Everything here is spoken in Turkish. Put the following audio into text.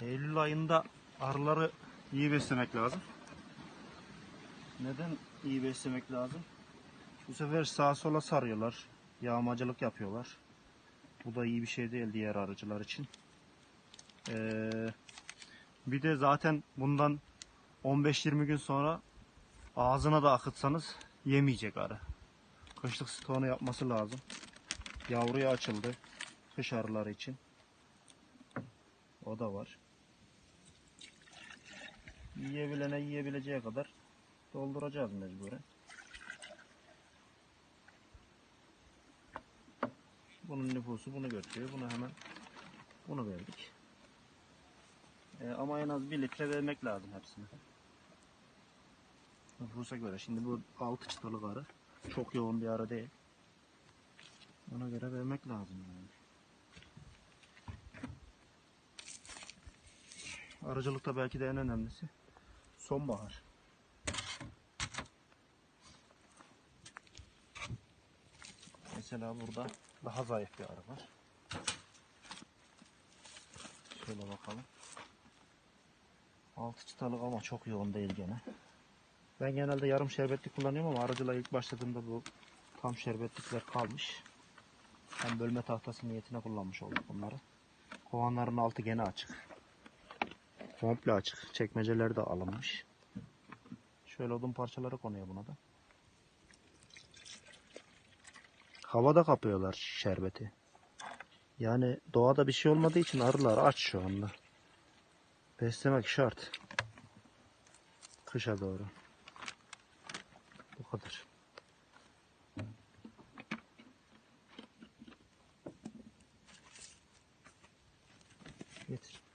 Eylül ayında arıları iyi beslemek lazım. Neden iyi beslemek lazım? Bu sefer sağa sola sarıyorlar. Yağmacılık yapıyorlar. Bu da iyi bir şey değil diğer arıcılar için. Ee, bir de zaten bundan 15-20 gün sonra ağzına da akıtsanız yemeyecek arı. Kışlık stoğunu yapması lazım. Yavruya açıldı. Kış arıları için. O da var. Yiyebilene yiyebileceği kadar dolduracağız mecburen. Bunun nüfusu bunu götürüyor. Bunu hemen bunu verdik. Ee, ama en az bir litre vermek lazım hepsine. Nüfusa göre. Şimdi bu 6 çıtalık arı. Çok yoğun bir arı değil. Ona göre vermek lazım yani. Arıcılıkta belki de en önemlisi sonbahar. Mesela burada daha zayıf bir arı var. Şöyle bakalım. Altı çıtalık ama çok yoğun değil gene. Ben genelde yarım şerbetli kullanıyorum ama arıcılığa ilk başladığımda bu tam şerbetlikler kalmış. Ben bölme tahtası niyetine kullanmış oldum bunları. Kovanların altı gene açık. Komple açık. Çekmeceler de alınmış. Şöyle odun parçaları konuyor buna da. Havada kapıyorlar şerbeti. Yani doğada bir şey olmadığı için arılar aç şu anda. Beslemek şart. Kışa doğru. Bu kadar. Getir.